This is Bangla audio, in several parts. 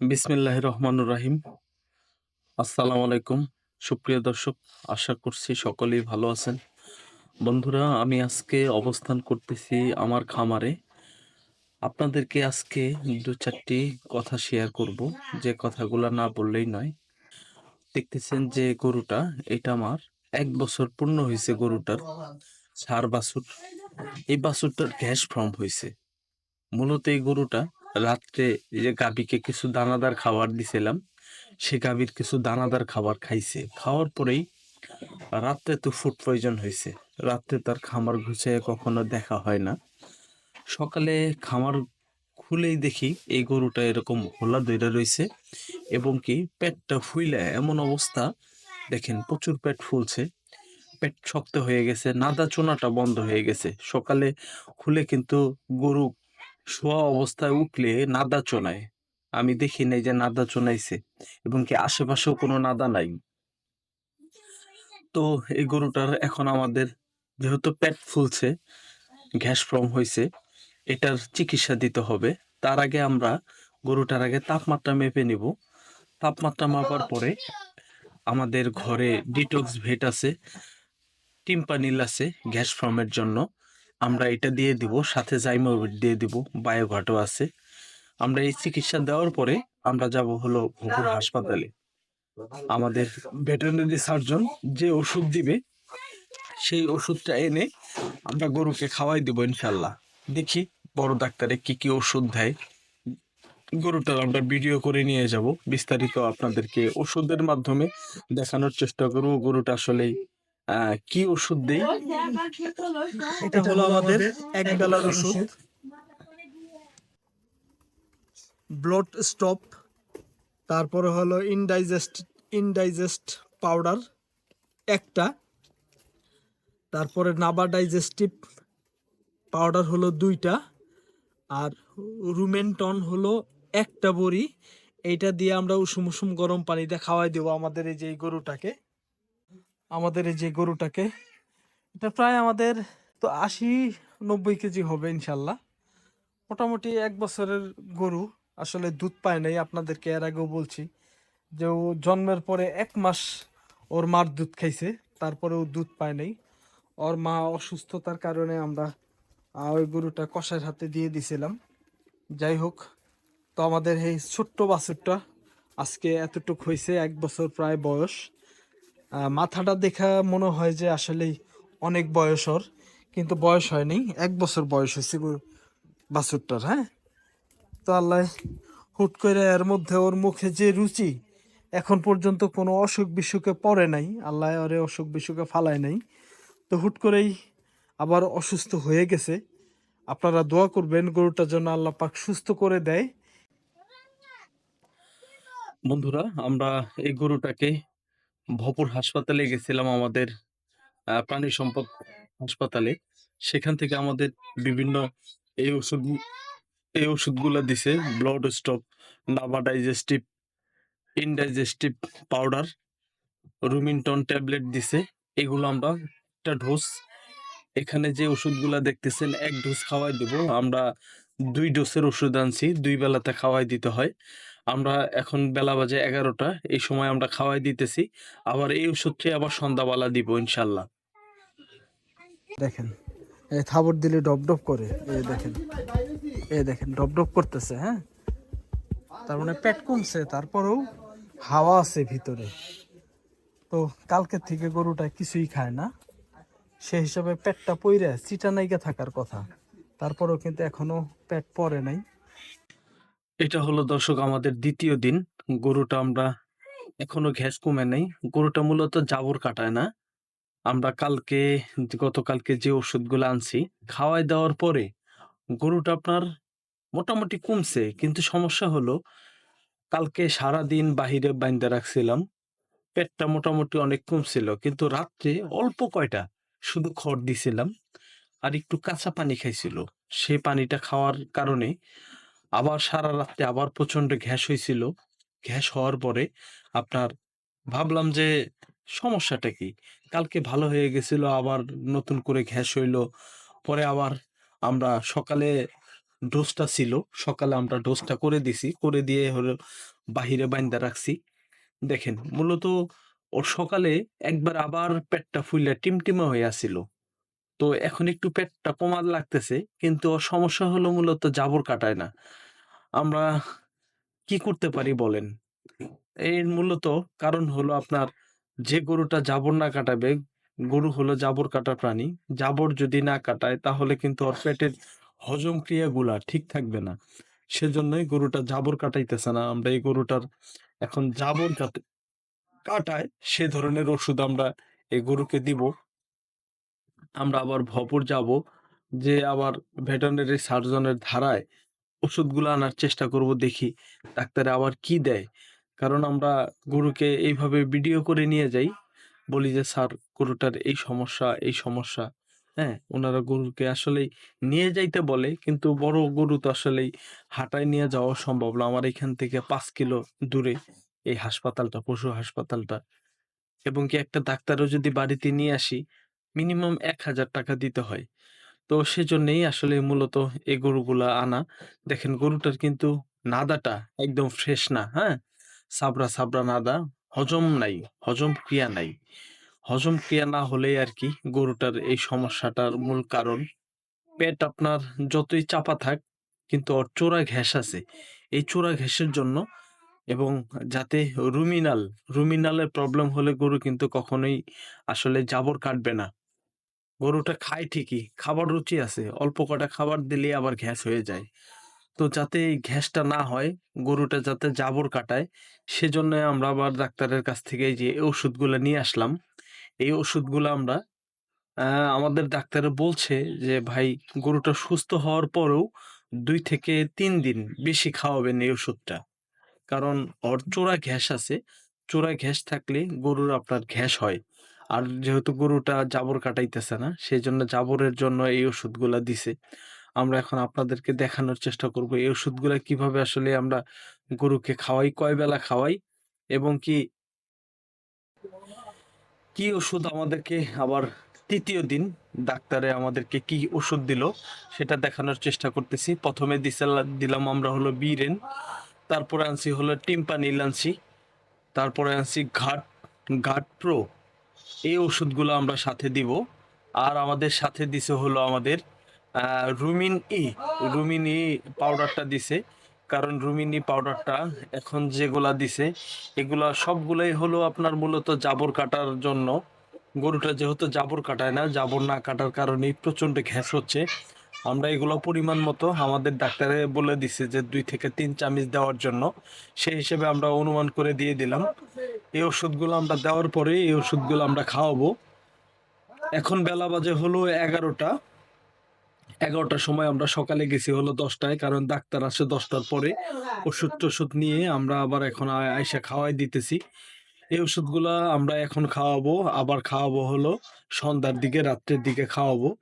বিসমিল্লাহ রহমানুর রাহিম। আসসালামু আলাইকুম। সুপ্রিয় দর্শক, আশা করছি সকলেই ভালো আছেন। বন্ধুরা, আমি আজকে অবস্থান করতেছি আমার খামারে। আপনাদেরকে আজকে দু চারটি কথা শেয়ার করব। যে কথাগুলো না বললেই নয়। দেখতেছেন যে গরুটা, এটা আমার এক বছর পূর্ণ হয়েছে গরুটার সার বাছুর। এই বাছুরটার গ্যাস ফর্ম হয়েছে। মূলত এই গরুটা রাত্রে যে গাভীকে কিছু দানাদার খাবার দিছিলাম, সে গাভীর কিছু দানাদার খাবার খাইছে। খাওয়ার পরেই রাত্রে তো ফুড পয়জন হয়েছে রাত্রে তার খামার ঘুষে কখনো দেখা হয় না। সকালে খামার খুলেই দেখি এই গরুটা এরকম হোলা দইরা রয়েছে এবং কি পেটটা ফুইলে এমন অবস্থা। দেখেন প্রচুর পেট ফুলছে, পেট শক্ত হয়ে গেছে, নাদা চোনাটা বন্ধ হয়ে গেছে। সকালে খুলে কিন্তু গরু শোয়া অবস্থায় উঠলে নাদা চোনায়। আমি দেখি নাই যে নাদা চোনাইছে এবং কি আশেপাশেও কোনো নাদা নাই। তো এই গরুটার এখন আমাদের যেহেতু পেট ফুলছে গ্যাস ফর্ম হয়েছে, এটার চিকিৎসা দিতে হবে। তার আগে আমরা গরুটার আগে তাপমাত্রা মেপে নিব। তাপমাত্রা মাপার পরে আমাদের ঘরে ডিটক্স ভেট আছে, টিম্পানিল আছে গ্যাস ফর্মের জন্য। আমরা এটা দিয়ে দিব, সাথে জাইমোভিট দিয়ে দিব, বায়োঘাটও আছে। আমরা এই চিকিৎসা দেওয়ার পরে আমরা যাব হলো ভুপুর হাসপাতালে। আমাদের ভেটেরিনারি সার্জন যে ওষুধ দিবে, সেই ওষুধটা এনে আমরা গরুকে খাওয়াই দিব ইনশাল্লাহ দেখি বড় ডাক্তারে কি কি ওষুধ দেয়। গরুটার আমরা ভিডিও করে নিয়ে যাব। বিস্তারিত আপনাদেরকে ওষুধের মাধ্যমে দেখানোর চেষ্টা করব। গরুটা আসলে কি ওষুধ দেই? এটা হলো আমাদের এক বেলার ওষুধ। ব্লড স্টপ তারপরে হলো ইনডাইজেস্ট ইনডাইজেস্ট পাউডার একটা। তারপরে নাবা ডাইজেস্টিভ পাউডার হলো দুইটা। আর রুমেন্টন হলো একটা বড়ি। এইটা দিয়ে আমরা উষুম উষুম গরম পানিতে খাওয়াই দেবো আমাদের এই যে গরুটাকে। আমাদের এই যে গরুটাকে, এটা প্রায় আমাদের তো আশি নব্বই কেজি হবে ইনশাল্লাহ। মোটামুটি এক বছরের গরু, আসলে দুধ পায় নাই, আপনাদেরকে এর আগেও বলছি যে ও জন্মের পরে এক মাস ওর মার দুধ খাইছে তারপরে ও দুধ পায় নাই। ওর মা অসুস্থতার কারণে আমরা ওই গরুটা কষার হাতে দিয়ে দিছিলাম। যাই হোক, তো আমাদের এই ছোট্ট বাছুরটা আজকে এতটুক হয়েছে এক বছর প্রায় বয়স। মাথাটা দেখা মনে হয় যে আসলেই অনেক বয়স ওর কিন্তু বয়স হয়নি, এক বছর বয়স হয়েছে বাছুরটার হ্যাঁ? তো আল্লাহ হুট করে এর মধ্যে ওর মুখে যে রুচি, এখন পর্যন্ত কোনো অসুখ বিসুখে পড়ে নাই, আল্লাহ ওরে অসুখ বিসুখে ফালায় নাই। তো হুট করেই আবার অসুস্থ হয়ে গেছে। আপনারা দোয়া করবেন গরুটার জন্য আল্লাহ পাক সুস্থ করে দেয়। বন্ধুরা, আমরা এই গরুটাকে ভপুর হাসপাতালে গেছিলাম আমাদের প্রাণী সম্পদ হাসপাতালে। সেখান থেকে আমাদের বিভিন্ন এই ওষুধ, এই ওষুধগুলো দিছে ব্লাড স্টপ নাভা ডাইজেস্টিভ ইনডাইজেস্টিভ পাউডার রুমিনটন ট্যাবলেট দিছে। এগুলো আমরা একটা ডোজ এখানে যে ওষুধগুলো দেখতেছেন, এক ডোজ খাওয়াই দেব। আমরা দুই ডোজের ওষুধ আনছি, দুই বেলাতে খাওয়াই দিতে হয়। আমরা এখন বেলা বাজে এগারোটা, এই সময় আমরা খাওয়াই দিতেছি, আবার এই ওষুধটি আবার সন্ধ্যাবেলা দিব ইনশাল্লাহ। দেখেন, এই থাবর দিলে ডপ ডপ করে, এই দেখেন এই দেখেন, ডপ ডপ করতেছে হ্যাঁ? তার মানে পেট কমছে, তারপরেও হাওয়া আছে ভিতরে। তো কালকে থেকে গরুটা কিছুই খায় না। সে হিসাবে পেটটা পইরে চিটা নাইকা থাকার কথা। তারপরেও কিন্তু এখনও পেট পরে নাই। এটা হলো দর্শক আমাদের দ্বিতীয় দিন। গরুটা আমরা এখনও ঘ্যাস কমে নাই। গরুটা মূলত জাবর কাটায় না। আমরা কালকে, গতকালকে যে ওষুধগুলো আনছি খাওয়াই দেওয়ার পরে গরুটা আপনার মোটামুটি কমছে। কিন্তু সমস্যা হলো, কালকে সারা দিন বাহিরে বাইন্দা রাখছিলাম, পেটটা মোটামুটি অনেক কমছিল। কিন্তু রাত্রে অল্প কয়টা শুধু খড় দিছিলাম আর একটু কাঁচা পানি খাইছিল। সেই পানিটা খাওয়ার কারণে আবার সারা রাত্রে আবার প্রচণ্ড গ্যাস হয়েছিল গ্যাস হওয়ার পরে আপনার ভাবলাম যে সমস্যাটা কি? কালকে ভালো হয়ে গেছিল, আবার নতুন করে গ্যাস হইল। পরে আবার আমরা সকালে ডোজটা ছিল, সকালে আমরা ডোজটা করে দিছি। করে দিয়ে হলো বাহিরে বাইন্দা রাখছি। দেখেন, মূলত ওর সকালে একবার আবার পেটটা ফুইলা টিমটিমা হয়ে আসছিল। তো এখন একটু পেটটা কমার লাগতেছে, কিন্তু ওর সমস্যা হলো মূলত জাবর কাটায় না। আমরা কি করতে পারি বলেন? এর মূলত কারণ হলো আপনার যে গরুটা জাবর না কাটাবে, গরু হলো জাবর কাটা প্রাণী। জাবর যদি না কাটায় তাহলে কিন্তু ওর পেটের হজম ক্রিয়াগুলা ঠিক থাকবে না। সেজন্যই গরুটা জাবর কাটাইতেছে না। আমরা এই গরুটার এখন জাবর যাতে কাটায় সে ধরনের ওষুধ আমরা এই গরুকে দিব। আমরা আবার ভপুর যাব যে আবার ভেটেরিনারি সার্জনের ধারায় ওষুধগুলো আনার চেষ্টা করব দেখি ডাক্তার আবার কি দেয়। কারণ আমরা গরুকে এইভাবে ভিডিও করে নিয়ে যাই, বলি যে, স্যার, গরুটার এই সমস্যা এই সমস্যা। হ্যাঁ ওনারা গরুকে আসলেই নিয়ে যাইতে বলে, কিন্তু বড় গরু তো আসলেই হাঁটায় নিয়ে যাওয়া সম্ভব না। আমার এখান থেকে পাঁচ কিলো দূরে এই হাসপাতালটা, পশু হাসপাতালটা। এবং কি একটা ডাক্তারও যদি বাড়িতে নিয়ে আসি, মিনিমাম এক হাজার টাকা দিতে হয়। তো সেজন্যই আসলে মূলত এই গরুগুলা আনা। দেখেন গরুটার কিন্তু নাদাটা একদম ফ্রেশ না হ্যাঁ? সাবরা সাবরা নাদা, হজম নাই, হজম ক্রিয়া নাই। হজম ক্রিয়া না হলেই আর কি গরুটার এই সমস্যাটার মূল কারণ। পেট আপনার যতই চাপা থাক, কিন্তু ওর চোরা ঘ্যাস আছে। এই চোরা ঘ্যাসের জন্য এবং যাতে রুমিনাল, রুমিনালের প্রবলেম হলে গরু কিন্তু কখনোই আসলে জাবর কাটবে না। গরুটা খায় ঠিকই, খাবার রুচি আছে। অল্প কটা খাবার দিলে আবার গ্যাস হয়ে যায়। তো যাতে এই গ্যাসটা না হয়, গরুটা যাতে জাবর কাটায়, সেজন্য আমরা আবার ডাক্তারের কাছ থেকে যে ওষুধগুলো নিয়ে আসলাম। এই ওষুধগুলো আমরা আমাদের ডাক্তার বলছে যে, ভাই, গরুটা সুস্থ হওয়ার পরেও দুই থেকে তিন দিন বেশি খাওয়াবেন এই ওষুধটা কারণ ওর চোরা ঘ্যাস আছে। চোরা ঘ্যাস থাকলে গরুর আপনার ঘ্যাস হয়। আর যেহেতু গরুটা জাবর কাটাইতেছে না সেই জন্য জাবরের জন্য এই ওষুধগুলা দিছে। আমরা এখন আপনাদেরকে দেখানোর চেষ্টা করব এই ওষুধগুলা কীভাবে আসলে আমরা গরুকে খাওয়াই, কয় বেলা খাওয়াই এবং কি কি ওষুধ আমাদেরকে আবার তৃতীয় দিন ডাক্তারে আমাদেরকে কি ওষুধ দিল সেটা দেখানোর চেষ্টা করতেছি। প্রথমে দিলাম আমরা হলো বিরেন, তারপরে আনছি হলো টিম্পানিল আনছি তারপরে আনছি ঘাট ঘাট প্রো। এই ওষুধগুলো আমরা সাথে দিব। আর আমাদের সাথে দিছে হলো আমাদের রুমিন ই রুমিন ই পাউডারটা দিছে। কারণ রুমিন পাউডারটা এখন যেগুলা দিছে, এগুলা সবগুলাই হলো আপনার মূলত জাবর কাটার জন্য। গরুটা যেহেতু জাবর কাটায় না, জাবর না কাটার কারণে প্রচণ্ড ঘ্যাস হচ্ছে। আমরা এগুলো পরিমাণ মতো আমাদের ডাক্তারে বলে দিছে যে দুই থেকে তিন চামচ দেওয়ার জন্য। সেই হিসেবে আমরা অনুমান করে দিয়ে দিলাম। এই ওষুধগুলো আমরা দেওয়ার পরে এই ওষুধগুলো আমরা খাওয়াবো। এখন বেলা বাজে হলো এগারোটা। এগারোটার সময় আমরা সকালে গেছি হলো দশটায়, কারণ ডাক্তার আসে দশটার পরে। ওষুধ টষুধ নিয়ে আমরা আবার এখন আ- আইসা খাওয়াই দিতেছি। এই ওষুধগুলা আমরা এখন খাওয়াবো, আবার খাওয়াবো হলো সন্ধ্যার দিকে, রাত্রের দিকে খাওয়াবো।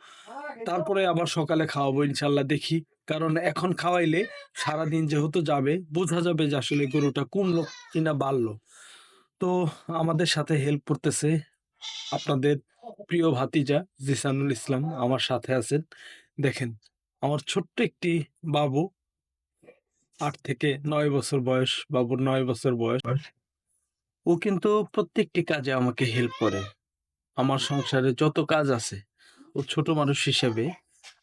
তারপরে আবার সকালে খাওয়াবো ইনশাল্লাহ দেখি। কারণ এখন খাওয়াইলে সারাদিন যেহেতু যাবে, বোঝা যাবে যে আসলে গরুটা কমলো কিনা বাড়লো। তো আমাদের সাথে হেল্প করতেছে আপনাদের প্রিয় ভাতিজা জিসানুল ইসলাম আমার সাথে আছেন। দেখেন, আমার ছোট্ট একটি বাবু, আট থেকে নয় বছর বয়স, বাবুর নয় বছর বয়স। ও কিন্তু প্রত্যেকটি কাজে আমাকে হেল্প করে। আমার সংসারে যত কাজ আছে ছোট মানুষ হিসেবে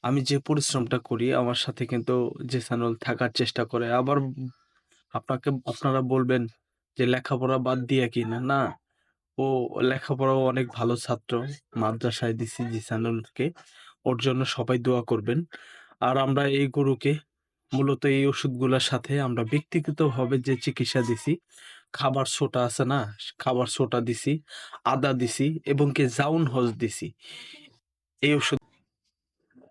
আমি যে পরিশ্রমটা করি, আমার সাথে কিন্তু জেসানুল থাকার চেষ্টা করে। আবার আপনাকে, আপনারা বলবেন যে লেখাপড়া বাদ দিয়ে কি না? না, ও লেখাপড়াও অনেক ভালো ছাত্র, মাদ্রাসায় দিছি জিসানুলকে। ওর জন্য সবাই দোয়া করবেন। আর আমরা এই গরুকে মূলত এই ওষুধগুলোর সাথে আমরা ব্যক্তিগতভাবে যে চিকিৎসা দিছি, খাবার সোটা আছে না, খাবার সোটা দিছি, আদা দিছি এবং কি জাউন হজ দিছি। এই ওষুধ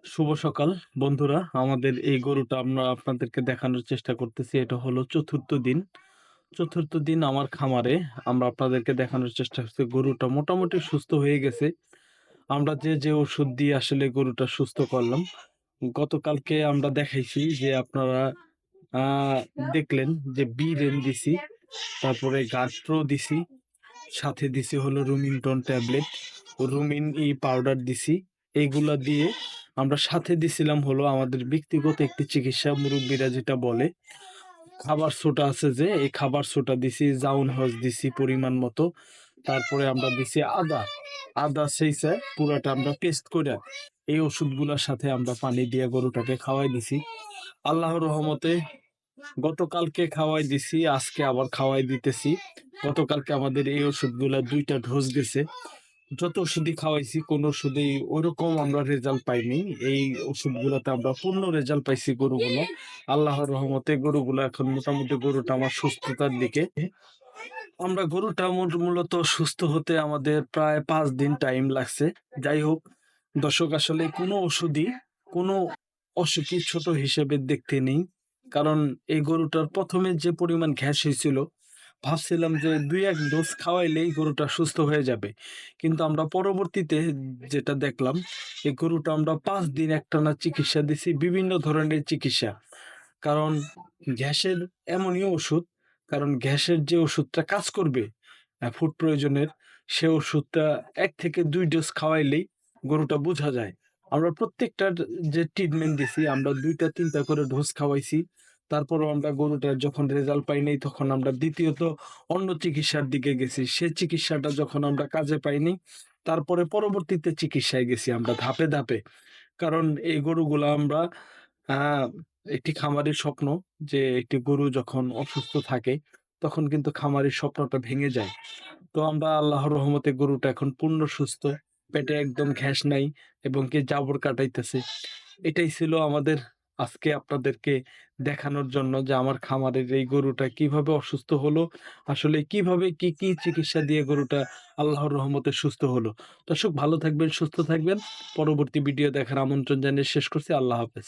শুভ সকাল, বন্ধুরা। আমাদের এই গরুটা আমরা আপনাদেরকে দেখানোর চেষ্টা করতেছি। এটা হলো চতুর্থ দিন। চতুর্থ দিন আমার খামারে আমরা আপনাদেরকে দেখানোর চেষ্টা করছি। গরুটা মোটামুটি সুস্থ হয়ে গেছে। আমরা যে যে ওষুধ দিয়ে আসলে গরুটা সুস্থ করলাম, গতকালকে আমরা দেখাইছি যে আপনারা দেখলেন যে বি রেন দিছি, তারপরে গাস্ট্রো দিছি, সাথে দিছি হলো রুমিনটন ট্যাবলেট, রুমিন ই পাউডার দিছি। এইগুলা দিয়ে আমরা সাথে দিছিলাম হলো আমাদের ব্যক্তিগত একটি চিকিৎসা মুরব্বীরা যেটা বলে। খাবার সোটা আছে যে, এই খাবার সোটা দিছি, জাউন হজ দিছি পরিমাণ মতো। তারপরে আমরা দিছি আদা। আদা সেই পুরাটা আমরা পেস্ট করে এই ওষুধগুলোর সাথে আমরা পানি দিয়ে গরুটাকে খাওয়াই দিছি। আল্লাহর রহমতে গতকালকে খাওয়াই দিছি, আজকে আবার খাওয়াই দিতেছি। গতকালকে আমাদের এই ওষুধগুলা দুইটা ডোজ গেছে যত ওষুধই খাওয়াইছি, কোন ওষুধেই ওইরকম আমরা রেজাল্ট পাইনি। এই ওষুধগুলোতে আমরা পূর্ণ রেজাল্ট পাইছি গরুগুলো। আল্লাহর রহমতে গরুগুলো এখন মোটামুটি গরুটা আমার সুস্থতার দিকে। আমরা গরুটা মূলত সুস্থ হতে আমাদের প্রায় পাঁচ দিন টাইম লাগছে। যাই হোক, দর্শক, আসলে কোনো ওষুধই, কোনো অসুখী ছোট হিসেবে দেখতে নেই। কারণ এই গরুটার প্রথমে যে পরিমাণ ঘ্যাস হয়েছিল ভাবছিলাম যে দুই এক ডোজ খাওয়াইলেই গরুটা সুস্থ হয়ে যাবে। কিন্তু আমরা পরবর্তীতে যেটা দেখলাম, এই গরুটা আমরা পাঁচ দিন একটানা চিকিৎসা দিছি বিভিন্ন ধরনের চিকিৎসা। কারণ গ্যাসের এমনই ওষুধ, কারণ গ্যাসের যে ওষুধটা কাজ করবে ফুড প্রয়োজনের, সে ওষুধটা এক থেকে দুই ডোজ খাওয়াইলেই গরুটা বোঝা যায়। আমরা প্রত্যেকটার যে ট্রিটমেন্ট দিছি, আমরা দুইটা তিনটা করে ডোজ খাওয়াইছি। তারপরও আমরা গরুটার যখন রেজাল্ট পাই নাই, তখন আমরা দ্বিতীয়ত অন্য চিকিৎসার দিকে গেছি। সে চিকিৎসাটা যখন আমরা কাজে পাইনি তারপরে পরবর্তীতে চিকিৎসায় গেছি আমরা ধাপে ধাপে। কারণ এই গরুগুলো আমরা একটি খামারের স্বপ্ন যে একটি গরু যখন অসুস্থ থাকে, তখন কিন্তু খামারের স্বপ্নটা ভেঙে যায়। তো আমরা আল্লাহর রহমতে গরুটা এখন পূর্ণ সুস্থ, পেটে একদম ঘ্যাস নাই এবং কি জাবর কাটাইতেছে। এটাই ছিল আমাদের আজকে আপনাদেরকে দেখানোর জন্য যে আমার খামারের এই গরুটা কীভাবে অসুস্থ হলো, আসলে কীভাবে কি কি চিকিৎসা দিয়ে গরুটা আল্লাহর রহমতে সুস্থ হলো। দর্শক, ভালো থাকবেন, সুস্থ থাকবেন। পরবর্তী ভিডিও দেখার আমন্ত্রণ জানিয়ে শেষ করছি। আল্লাহ হাফেজ।